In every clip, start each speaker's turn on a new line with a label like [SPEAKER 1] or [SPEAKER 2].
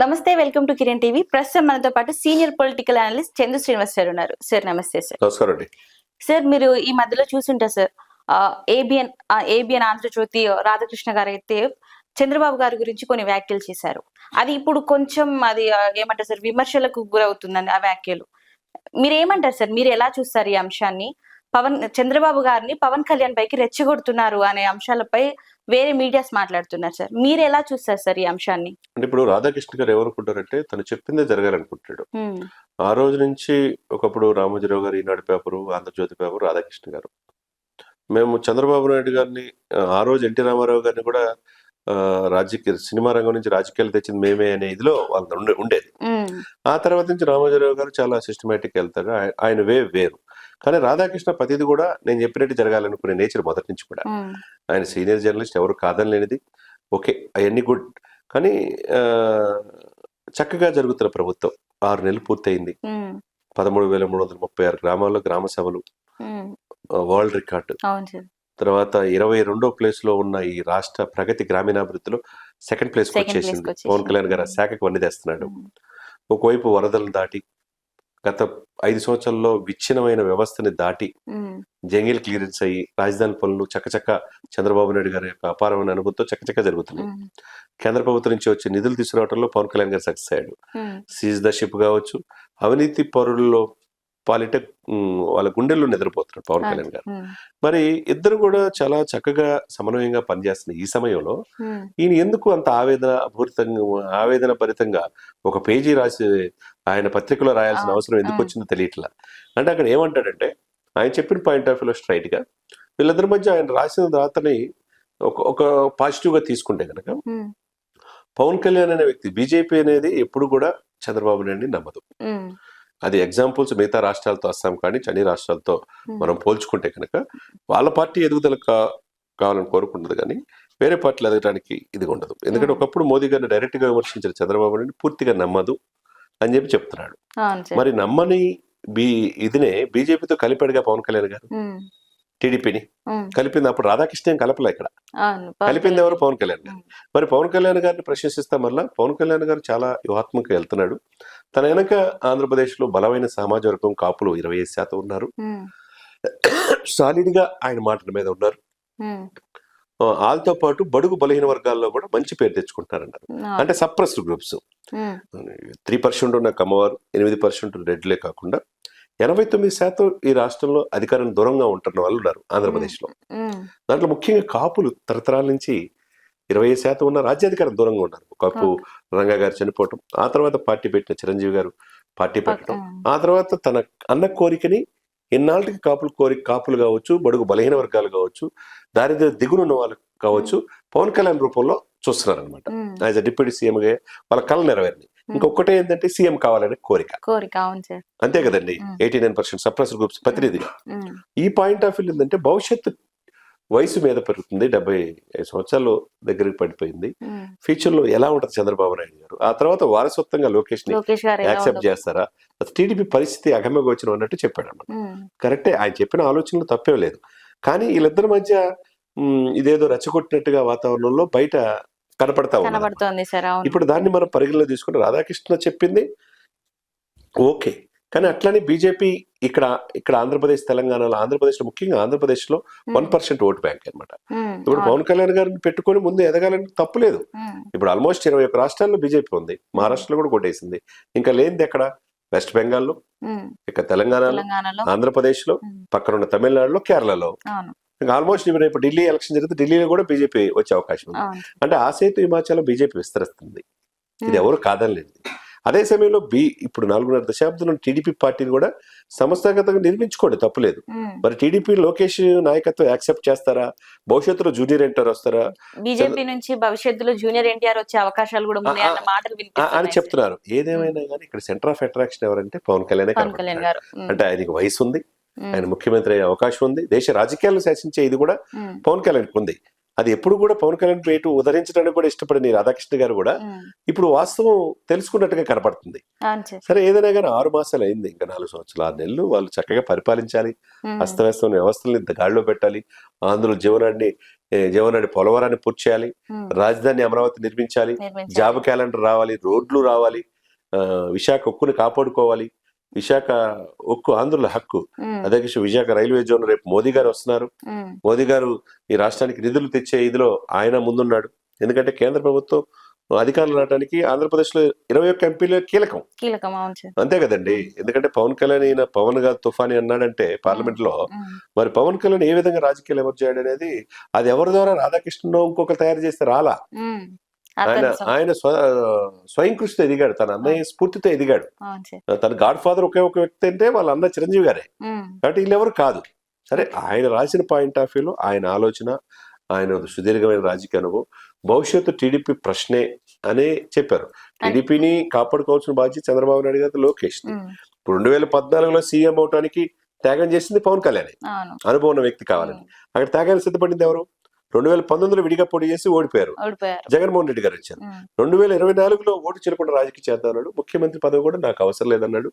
[SPEAKER 1] నమస్తే welcome to Kiran TV. ప్రస్తుతం మనతో పాటు senior political analyst Chandu Srinivas sir ఉన్నారు. సార్ నమస్తే సార్.
[SPEAKER 2] నమస్కారం
[SPEAKER 1] సార్ మీరు ఈ మధ్యలో చూసుంటారు sir ABN ABN Andhrajyothy Radhakrishna garu అయితే చంద్రబాబు గారి గురించి కొన్ని వ్యాఖ్యలు చేశారు. అది ఇప్పుడు కొంచెం అది ఏమంటారు సార్ విమర్శలకు గురవుతుందండి ఆ వ్యాఖ్యలు. మీరు ఏమంటారు సార్? మీరు ఎలా చూస్తారు ఈ అంశాన్ని? పవన్ చంద్రబాబు గారిని పవన్ కళ్యాణ్ పైకి రెచ్చగొడుతున్నారు అనే అంశాలపై వేరే మీడియాస్ మాట్లాడుతున్నారు సార్. మీరు ఎలా చూస్తారు సార్ ఈ అంశాన్ని?
[SPEAKER 2] అంటే ఇప్పుడు రాధాకృష్ణ గారు ఏమనుకుంటారంటే తను చెప్పిందే జరగాలనుకుంటాడు. ఆ రోజు నుంచి ఒకప్పుడు రామోజీరావు గారు ఈనాడు పేపరు ఆంధ్రజ్యోతి పేపరు రాధాకృష్ణ గారు. మేము చంద్రబాబు నాయుడు గారిని ఆ, రోజు ఎన్టీ రామారావు గారిని కూడా ఆ, రాజకీయ సినిమా రంగం నుంచి రాజకీయాలు తెచ్చింది మేమే అనే ఇదిలో వాళ్ళు ఉండే ఉండేది. ఆ తర్వాత నుంచి రామోజీరావు గారు చాలా సిస్టమేటిక్ వెళ్తారు. ఆయ- ఆయన వే వేరు. కానీ రాధాకృష్ణ ప్రతిది కూడా నేను చెప్పినట్టు జరగాలనుకునే నేచర్ మొదటి నుంచి కూడా. ఆయన సీనియర్ జర్నలిస్ట్ ఎవరు కాదనలేనిది ఓకే అవన్నీ గుడ్. కానీ చక్కగా జరుగుతున్న ప్రభుత్వం ఆరు నెలలు పూర్తయింది. పదమూడు వేల మూడు వందల ముప్పై ఆరు గ్రామాల్లో గ్రామ సభలు వరల్డ్ రికార్డు. తర్వాత ఇరవై రెండో ప్లేస్లో ఉన్న ఈ రాష్ట్ర ప్రగతి గ్రామీణాభివృద్ధిలో సెకండ్ ప్లేస్ వచ్చేసింది. పవన్ కళ్యాణ్ గారు ఆ శాఖకు వన్నీ తెస్తున్నాడు. ఒకవైపు వరదలను దాటి గత ఐదు సంవత్సరాల్లో విచ్ఛిన్నమైన వ్యవస్థని దాటి జంగిల్ క్లియరెన్స్ అయ్యి రాజధాని పనులు చక్కచక్క చంద్రబాబు నాయుడు గారి యొక్క అపారమైన అనుభూతితో చక్కచక్క జరుగుతున్నాయి. కేంద్ర ప్రభుత్వం నుంచి వచ్చే నిధులు తీసుకురావడంలో పవన్ కళ్యాణ్ గారు సక్సెస్ అయ్యాడు. సీజ్ ద షిప్ కావచ్చు అవినీతి పరుల్లో పాలిట ఉమ్, వాళ్ళ గుండెల్లో నిద్రపోతున్నాడు పవన్ కళ్యాణ్ గారు. మరి ఇద్దరు కూడా చాలా చక్కగా సమన్వయంగా పనిచేస్తున్న ఈ సమయంలో ఈయన ఎందుకు అంత ఆవేదన ఆవేదన భరితంగా ఒక పేజీ రాసి ఆయన పత్రికలో రాయాల్సిన అవసరం ఎందుకు. వచ్చిందో తెలియట్లా? అంటే అక్కడ ఏమంటాడంటే ఆయన చెప్పిన పాయింట్ ఆఫ్ వ్యూలో స్ట్రైట్గా వీళ్ళిద్దరి మధ్య ఆయన రాసిన రాతని ఒక ఒక పాజిటివ్గా తీసుకుంటే కనుక పవన్ కళ్యాణ్ అనే వ్యక్తి బీజేపీ అనేది ఎప్పుడు కూడా చంద్రబాబు నాయుడిని నమ్మదు. అది ఎగ్జాంపుల్స్ మిగతా రాష్ట్రాలతో అస్సాం కానీ అన్ని రాష్ట్రాలతో మనం పోల్చుకుంటే కనుక వాళ్ళ పార్టీ ఎదుగుదల కావాలని కోరుకుంటుంది కానీ వేరే పార్టీలు ఎదగడానికి ఇది ఉండదు. ఎందుకంటే. ఒకప్పుడు మోదీ గారిని డైరెక్ట్గా విమర్శించిన చంద్రబాబు నాయుడు పూర్తిగా నమ్మదు అని చెప్పి చెప్తున్నాడు. మరి నమ్మని బీ ఇదినే బీజేపీతో కలిపాడుగా పవన్ కళ్యాణ్ గారు. టీడీపీని కలిపింది. అప్పుడు రాధాకృష్ణ ఏం కలపలే ఇక్కడ. కలిపింది. ఎవరు? పవన్ కళ్యాణ్ గారు. మరి పవన్ కళ్యాణ్ గారిని ప్రశంసిస్తాం వల్ల పవన్ కళ్యాణ్ గారు చాలా వ్యూహాత్మకంగా వెళ్తున్నాడు. తన వెనక ఆంధ్రప్రదేశ్లో బలమైన సమాజ వర్గం కాపులు ఇరవై ఐదు శాతం ఉన్నారు. సాలిడ్గా ఆయన మాటల మీద ఉన్నారు. వాళ్ళతో పాటు బడుగు బలహీన వర్గాల్లో కూడా మంచి పేరు తెచ్చుకుంటారన్నారు.
[SPEAKER 1] అవును.
[SPEAKER 2] అంటే సప్రెస్డ్ గ్రూప్స్. త్రీ పర్సెంట్ ఉన్న కమ్మవారు ఎనిమిది పర్సెంట్ రెడ్లే కాకుండా ఎనభై తొమ్మిది శాతం ఈ రాష్ట్రంలో అధికారం దూరంగా ఉంటున్న వాళ్ళు ఉన్నారు ఆంధ్రప్రదేశ్లో
[SPEAKER 1] ఉమ్,
[SPEAKER 2] దాంట్లో ముఖ్యంగా కాపులు తరతరాల నుంచి ఇరవై శాతం ఉన్న రాజ్యాధికారం దూరంగా ఉన్నారు. ఒకప్పుడు రంగా గారు చనిపోవటం ఆ తర్వాత పార్టీ పెట్టిన చిరంజీవి గారు పార్టీ పెట్టడం ఆ తర్వాత తన అన్న కోరికని ఎన్నాళ్ళకి కాపులు కోరిక కాపులు కావచ్చు బడుగు బలహీన వర్గాలు కావచ్చు దారిద్ర్య దిగునున్న వాళ్ళు కావచ్చు పవన్ కళ్యాణ్ రూపంలో చూస్తున్నారు అనమాట యాజ్ అ డిప్యూటీ సీఎం గా వాళ్ళ కళ నెరవేరింది ఇంకొకటే ఏంటంటే సీఎం కావాలనే కోరిక.
[SPEAKER 1] కోరిక అవును సార్.
[SPEAKER 2] అంతే కదండి. Eighty nine percent suppress groups ప్రతినిధి. ఈ పాయింట్ ఆఫ్ వ్యూ ఏంటంటే భవిష్యత్తు వయసు మీద పెరుగుతుంది. డెబ్బై ఐదు సంవత్సరాలు దగ్గరికి పడిపోయింది. ఫ్యూచర్లో ఎలా ఉంటుంది చంద్రబాబు నాయుడు గారు? ఆ తర్వాత వారసత్వంగా
[SPEAKER 1] లోకేష్ని
[SPEAKER 2] యాక్సెప్ట్ చేస్తారా? టీడీపీ పరిస్థితి అగమ్యగోచరం అన్నట్టు చెప్పాడు అన్నమాట. కరెక్టే ఆయన చెప్పిన ఆలోచనలు తప్పేం లేదు. కానీ వీళ్ళిద్దరి మధ్య ఇదేదో రెచ్చగొట్టినట్టుగా వాతావరణంలో బయట కనపడతా
[SPEAKER 1] కనబడుతోంది సార్
[SPEAKER 2] ఇప్పుడు దాన్ని మనం పరిగణలో తీసుకుంటే రాధాకృష్ణ చెప్పింది ఓకే. కానీ అట్లనే బీజేపీ ఇక్కడ ఇక్కడ ఆంధ్రప్రదేశ్ తెలంగాణలో ఆంధ్రప్రదేశ్ ముఖ్యంగా ఆంధ్రప్రదేశ్లో వన్ పర్సెంట్ ఓట్ బ్యాంక్ అన్నమాట.
[SPEAKER 1] ఉమ్,
[SPEAKER 2] ఇప్పుడు. పవన్ కళ్యాణ్ గారిని పెట్టుకొని ముందు ఎదగాలని తప్పు లేదు
[SPEAKER 1] ఉమ్,
[SPEAKER 2] ఇప్పుడు ఆల్మోస్ట్ ఇరవై ఒక్క రాష్ట్రాల్లో బీజేపీ ఉంది. మహారాష్ట్రలో కూడా కొట్టేసింది. ఇంకా లేనిది ఎక్కడ? వెస్ట్ బెంగాల్లో ఇక తెలంగాణలో ఆంధ్రప్రదేశ్లో
[SPEAKER 1] ఉమ్,
[SPEAKER 2] పక్కన ఉన్న తమిళనాడులో కేరళలో. ఇంకా ఆల్మోస్ట్ ఇప్పుడు రేపు ఢిల్లీ ఎలక్షన్ జరిగితే ఢిల్లీలో కూడా బీజేపీ వచ్చే అవకాశం ఉంది. అంటే ఆ సేతు హిమాచల్ బీజేపీ విస్తరిస్తుంది. ఇది ఎవరు కాదనలేదు. అదే సమయంలో బి ఇప్పుడు నాలుగున్నర దశాబ్దంలో టీడీపీ పార్టీని కూడా సంస్థాగతంగా నిర్మించుకోండి తప్పులేదు. మరి టీడీపీ లోకేష్ నాయకత్వం యాక్సెప్ట్ చేస్తారా? భవిష్యత్తులో జూనియర్ ఎన్టీఆర్ వస్తారా?
[SPEAKER 1] బీజేపీ నుంచి భవిష్యత్తులో జూనియర్ ఎన్టీఆర్ వచ్చే అవకాశాలు కూడా
[SPEAKER 2] అని. చెప్తున్నారు. ఏదేమైనా కానీ ఇక్కడ సెంటర్ ఆఫ్ అట్రాక్షన్ ఎవరంటే పవన్ కళ్యాణ్ అంటే ఆయనకి వయసు ఉంది ఆయన ముఖ్యమంత్రి అయ్యే అవకాశం ఉంది. దేశ రాజకీయాలను శాసించే ఇది కూడా పవన్ కళ్యాణ్ ఉంది. అది ఎప్పుడు కూడా పవన్ కళ్యాణ్ పేటు ఉదరించడానికి కూడా ఇష్టపడిన రాధాకృష్ణ గారు కూడా ఇప్పుడు వాస్తవం తెలుసుకున్నట్టుగా కనపడుతుంది.
[SPEAKER 1] సార్.
[SPEAKER 2] ఏదైనా కానీ ఆరు మాసాలు అయింది. ఇంకా నాలుగు సంవత్సరాలు ఆరు నెలలు వాళ్ళు చక్కగా పరిపాలించాలి. అస్తవ్యస్తమైన వ్యవస్థల్ని గాడిలో పెట్టాలి. ఆంధ్రుల జీవనాన్ని జీవనాడి పోలవరాన్ని పూర్తి చేయాలి. రాజధాని అమరావతి నిర్మించాలి. జాబ్ క్యాలెండర్ రావాలి. రోడ్లు రావాలి. విశాఖ ఉక్కుని కాపాడుకోవాలి. విశాఖ ఉక్కు ఆంధ్రుల హక్కు. అదే విశాఖ రైల్వే జోన్ రేపు మోదీ గారు వస్తున్నారు. మోదీ గారు ఈ రాష్ట్రానికి నిధులు తెచ్చే ఇదిలో ఆయన ముందున్నాడు. ఎందుకంటే కేంద్ర ప్రభుత్వం అధికారులు రావడానికి ఆంధ్రప్రదేశ్లో ఇరవై ఒక్క ఎంపీలు కీలకం.
[SPEAKER 1] కీలకం
[SPEAKER 2] అంతే కదండి. ఎందుకంటే పవన్ కళ్యాణ్ ఈయన పవన్ గారు తుఫాని అన్నాడంటే
[SPEAKER 1] పార్లమెంట్లో
[SPEAKER 2] మరి పవన్ కళ్యాణ్ ఏ విధంగా రాజకీయాలు ఎవరు చేయడం అనేది అది ఎవరి ద్వారా రాధాకృష్ణ ఇంకొకరు తయారు చేస్తే రాలా. ఆయన ఆయన స్వ స్వయం కృషితో ఎదిగాడు. తన అన్నయ్య స్ఫూర్తితో ఎదిగాడు. తన గాడ్ ఫాదర్ ఒకే ఒక వ్యక్తి అంటే వాళ్ళ అన్న చిరంజీవి గారే. కాబట్టి వీళ్ళెవరు కాదు. సరే ఆయన రాసిన పాయింట్ ఆఫ్ వ్యూలో ఆయన ఆలోచన ఆయన సుదీర్ఘమైన రాజకీయ అనుభవం భవిష్యత్తు టీడీపీ ప్రశ్నే అనే చెప్పారు. టీడీపీని కాపాడుకోవాల్సిన బాధ్యత చంద్రబాబు నాయుడు గారు లోకేష్ ఇప్పుడు రెండు వేల పద్నాలుగులో సీఎం అవటానికి త్యాగం చేసింది పవన్ కళ్యాణ్. అనుభవం ఉన్న వ్యక్తి కావాలని. అక్కడ త్యాగానికి సిద్ధపడింది ఎవరు? రెండు వేల పంతొమ్మిదిలో విడిగా పోటీ చేసి ఓడిపోయారు. జగన్మోహన్ రెడ్డి గారు వచ్చారు. రెండు వేల ఇరవై నాలుగులో ఓటు చెల్లకుండా రాజకీయ చేద్దాం అన్నాడు ముఖ్యమంత్రి పదవి కూడా నాకు అవసరం లేదన్నాడు.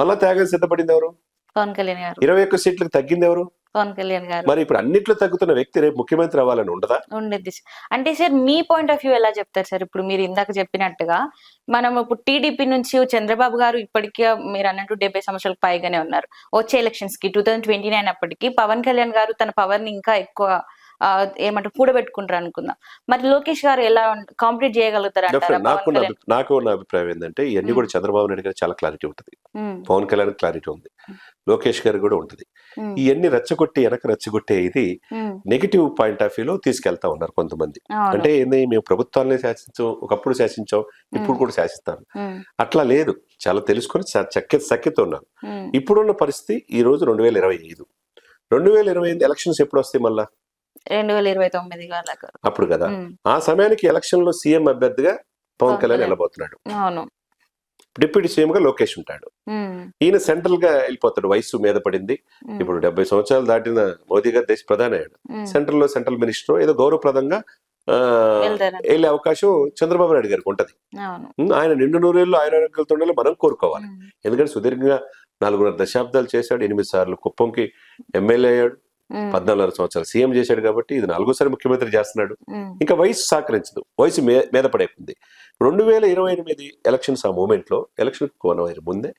[SPEAKER 2] మళ్ళా త్యాగం సిద్ధపడింది ఎవరు?
[SPEAKER 1] పవన్ కళ్యాణ్ గారు.
[SPEAKER 2] ఇరవై ఒక్క సీట్లకు తగ్గింది ఎవరు?
[SPEAKER 1] పవన్ కళ్యాణ్ గారు.
[SPEAKER 2] మరి ఇప్పుడు అన్నిట్లో తగ్గుతున్న వ్యక్తి రేపు ముఖ్యమంత్రి అవ్వాలని ఉండదా?
[SPEAKER 1] ఉండేది. అంటే సార్ మీ పాయింట్ ఆఫ్ వ్యూ ఎలా చెప్తారు సార్? ఇప్పుడు మీరు ఇందాక చెప్పినట్టుగా మనం ఇప్పుడు టీడీపీ నుంచి చంద్రబాబు గారు ఇప్పటికే మీరు అన్నట్టు డెబ్బై సంవత్సరాలకు పైగానే ఉన్నారు. వచ్చే ఎలక్షన్స్కి టూ థౌజండ్ ట్వంటీ నైన్ అప్పటికి పవన్ కళ్యాణ్ గారు తన పవర్ని ఇంకా ఎక్కువ ఏమంటారు కూడబెట్టుకుంటారు అనుకుందాం. మరి లోకేష్ గారు ఎలా కాంప్లీట్ చేయగలుగుతారు.
[SPEAKER 2] నాకు నా నాకు ఉన్న అభిప్రాయం ఏంటంటే ఇవన్నీ. కూడా చంద్రబాబు నాయుడు గారు చాలా క్లారిటీ ఉంటుంది. పవన్ కళ్యాణ్ క్లారిటీ ఉంది. లోకేష్ గారు కూడా ఉంటుంది. ఇవన్నీ రెచ్చగొట్టి వెనక రెచ్చగొట్టే ఇది నెగిటివ్ పాయింట్ ఆఫ్ వ్యూలో తీసుకెళ్తా ఉన్నారు కొంతమంది. అంటే ఏంది మేము ప్రభుత్వాన్ని శాసించాం ఒకప్పుడు శాసించాం ఇప్పుడు కూడా శాసిస్తాను అట్లా లేదు. చాలా తెలుసుకొని చక్క సఖ్యత ఉన్నారు ఇప్పుడున్న పరిస్థితి ఈ రోజు రెండు వేల ఇరవై ఐదు. రెండు వేల ఇరవై ఐదు ఎలక్షన్స్ ఎప్పుడు వస్తాయి మళ్ళా?
[SPEAKER 1] రెండు వేల ఇరవై తొమ్మిది
[SPEAKER 2] అప్పుడు కదా. ఆ సమయానికి ఎలక్షన్లో సీఎం అభ్యర్థిగా పవన్ కళ్యాణ్. వెళ్ళబోతున్నాడు
[SPEAKER 1] అవును.
[SPEAKER 2] డిప్యూటీ సీఎం గా లోకేష్ ఉంటాడు. ఈయన సెంట్రల్గా వెళ్ళిపోతాడు వయసు మీద పడింది. ఇప్పుడు డెబ్బై సంవత్సరాలు దాటిన మోదీ గారు దేశ ప్రధాని అయ్యాడు.
[SPEAKER 1] సెంట్రల్లో
[SPEAKER 2] సెంట్రల్ మినిస్టర్ ఏదో గౌరవప్రదంగా. వెళ్ళే అవకాశం చంద్రబాబు నాయుడు గారికి ఉంటది. ఆయన నిండు నూరేళ్ళు ఆయన ఉండాలి మనం కోరుకోవాలి. ఎందుకంటే సుదీర్ఘంగా నాలుగున్నర దశాబ్దాలు చేశాడు ఎనిమిది సార్లు కుప్పంకి ఎమ్మెల్యే అయ్యాడు. పద్నాలుగు సంవత్సరాలు. సీఎం చేశాడు కాబట్టి ఇది నాలుగోసారి ముఖ్యమంత్రి చేస్తున్నాడు. ఇంకా వయసు సహకరించదు. వయసు మీద పడైపోయింది రెండు వేల ఇరవై ఎనిమిది ఎలక్షన్స్ ఆ మూమెంట్లో ఎలక్షన్ కోన ముందే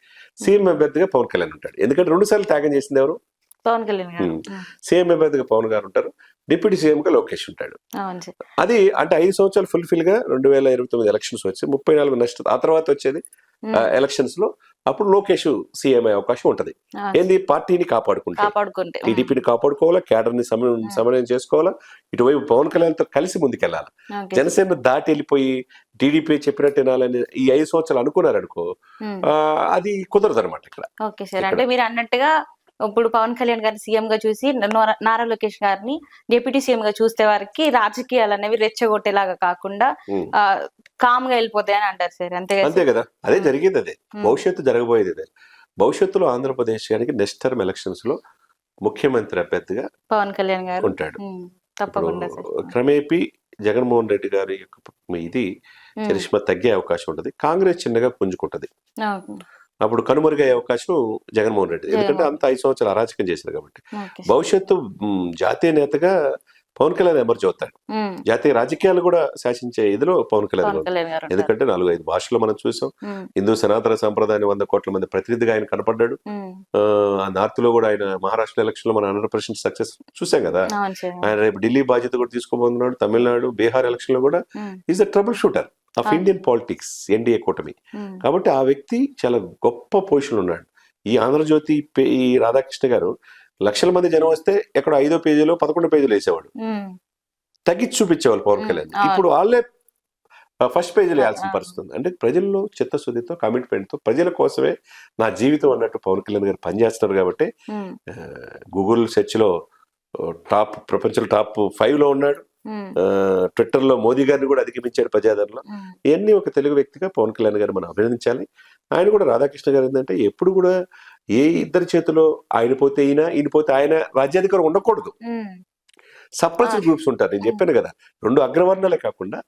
[SPEAKER 2] సీఎం అభ్యర్థిగా పవన్ కళ్యాణ్ ఉంటాడు. ఎందుకంటే రెండు సార్లు త్యాగం చేసింది ఎవరు?
[SPEAKER 1] పవన్ కళ్యాణ్
[SPEAKER 2] సీఎం అభ్యర్థిగా పవన్ గారు ఉంటారు. డిప్యూటీ సీఎం గా లోకేష్ ఉంటాడు. అది అంటే ఐదు సంవత్సరాలు ఫుల్ఫిల్గా రెండు వేల ఇరవై తొమ్మిది ఎలక్షన్స్ వచ్చి ముప్పై నాలుగు నెక్స్ట్ ఆ తర్వాత వచ్చేది ఎలక్షన్స్లో అప్పుడు లోకేష్ సీఎం అయ్యే అవకాశం ఉంటది. ఏంది? పార్టీని కాపాడుకుంటే. టీడీపీని కాపాడుకోవాలా? క్యాడర్ని సమన్వయం చేసుకోవాలా? ఇటువైపు పవన్ కళ్యాణ్తో కలిసి ముందుకెళ్ళాలి?
[SPEAKER 1] ఓకే.
[SPEAKER 2] జనసేన దాటి వెళ్ళిపోయి టీడీపీ చెప్పినట్టు వినాలని ఈ ఐదు సంవత్సరాలు అనుకున్నారనుకో అది కుదరదు అనమాట ఇక్కడ.
[SPEAKER 1] Okay sir.
[SPEAKER 2] ఇక్కడ-
[SPEAKER 1] అంటే మీరు అన్నట్టుగా ఇప్పుడు పవన్ కళ్యాణ్ గారిని సీఎం గా చూసి నోర- లోకేష్ గారిని డిప్యూటీ సీఎం గా చూస్తే వారికి రాజకీయాలు అనేవి రెచ్చగొట్టేలాగా కాకుండా కామ్గా వెళ్ళిపోతాయని అంటారు సార్. అంతే కదా
[SPEAKER 2] అంతే కదా? అదే జరిగేది అదే. భవిష్యత్తు జరగబోయేది అదే. భవిష్యత్తులో ఆంధ్రప్రదేశ్ గారికి నెక్స్ట్ టర్మ్ ఎలక్షన్స్లో ముఖ్యమంత్రి అభ్యర్థిగా
[SPEAKER 1] పవన్ కళ్యాణ్ గారు.
[SPEAKER 2] ఉంటాడు.
[SPEAKER 1] తప్పకుండా
[SPEAKER 2] క్రమేపీ జగన్మోహన్ రెడ్డి గారి యొక్క ఇది చరిష్మా తగ్గే అవకాశం ఉంటుంది. కాంగ్రెస్ చిన్నగా పుంజుకుంటది. అప్పుడు కనుమరుగయ్యే అవకాశం జగన్మోహన్ రెడ్డి. ఎందుకంటే. అంత ఐదు సంవత్సరాలు అరాచకం చేశారు కాబట్టి. భవిష్యత్తు జాతీయ నేతగా పవన్ కళ్యాణ్ ఎమర్జ్ అవుతాడు. జాతీయ రాజకీయాలు కూడా శాసించే ఇదిలో పవన్ కళ్యాణ్. ఎందుకంటే నాలుగు ఐదు భాషల్లో మనం చూసాం. హిందూ సనాతన సంప్రదాయాన్ని వంద కోట్ల మంది ప్రతినిధిగా ఆయన కనపడ్డాడు. ఆ నార్త్లో కూడా ఆయన మహారాష్ట్ర ఎలక్షన్లో మన హండ్రెడ్ పర్సెంట్ సక్సెస్ చూసాం కదా. ఆయన రేపు ఢిల్లీ బాధ్యత కూడా తీసుకోబోతున్నాడు తమిళనాడు బీహార్ ఎలక్షన్లో కూడా is a troubleshooter. Of. Indian politics NDA కూటమి. కాబట్టి ఆ వ్యక్తి చాలా గొప్ప పొజిషన్ ఉన్నాడు. ఈ ఆంధ్రజ్యోతి ఈ రాధాకృష్ణ గారు లక్షల మంది జనం వస్తే ఎక్కడ ఐదో పేజీలో పదకొండు పేజీలు వేసేవాడు. తగ్గించి చూపించేవాళ్ళు పవన్ కళ్యాణ్. ఇప్పుడు వాళ్ళే ఫస్ట్ పేజీలో వేయాల్సిన. పరిస్థితి ఉంది అంటే ప్రజల్లో చిత్తశుద్ధితో కమిట్మెంట్తో ప్రజల కోసమే నా జీవితం అన్నట్టు పవన్ కళ్యాణ్ గారు పనిచేస్తున్నారు కాబట్టి గూగుల్ సెర్చ్లో టాప్ ప్రపంచంలో టాప్ ఫైవ్లో ఉన్నాడు.
[SPEAKER 1] ఉమ్,
[SPEAKER 2] ట్విట్టర్లో మోదీ గారిని కూడా అధిగమించాడు ప్రజాదరణలో ఇవన్నీ ఒక తెలుగు వ్యక్తిగా పవన్ కళ్యాణ్ గారు మనం అభినందించాలి. ఆయన కూడా రాధాకృష్ణ గారు ఏంటంటే ఎప్పుడు కూడా ఏ ఇద్దరి చేతిలో ఆయన పోతే ఈయన ఈయన పోతే ఆయన రాజ్యాధికారం ఉండకూడదు.
[SPEAKER 1] ఆ.
[SPEAKER 2] గ్రూప్స్ ఉంటారు. నేను చెప్పాను కదా రెండు అగ్రవర్ణాలే కాకుండా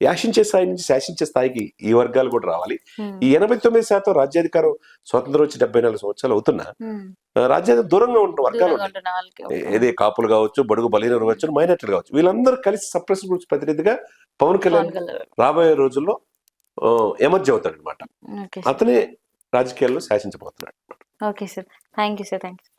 [SPEAKER 2] యాశించే స్థాయి నుంచి శాసించే స్థాయికి ఈ వర్గాలు కూడా రావాలి. ఈ ఎనభై తొమ్మిది శాతం రాజ్యాధికారం స్వతంత్రం వచ్చి డెబ్బై నాలుగు సంవత్సరాలు అవుతున్నా రాజ్యాధికారం దూరంగా ఉంటున్న వర్గాలు. ఏదే కాపులు కావచ్చు బడుగు బలహీన కావచ్చు మైనార్టీలు కావచ్చు వీళ్ళందరూ కలిసి సప్రెస్ గ్రూప్స్ ప్రతినిధిగా పవన్ కళ్యాణ్. రాబోయే రోజుల్లో ఎమర్జీ అవుతాడు అనమాట అతనే రాజకీయాల్లో శాసించబోతున్నాడు.
[SPEAKER 1] Okay sir. Thank you sir thank you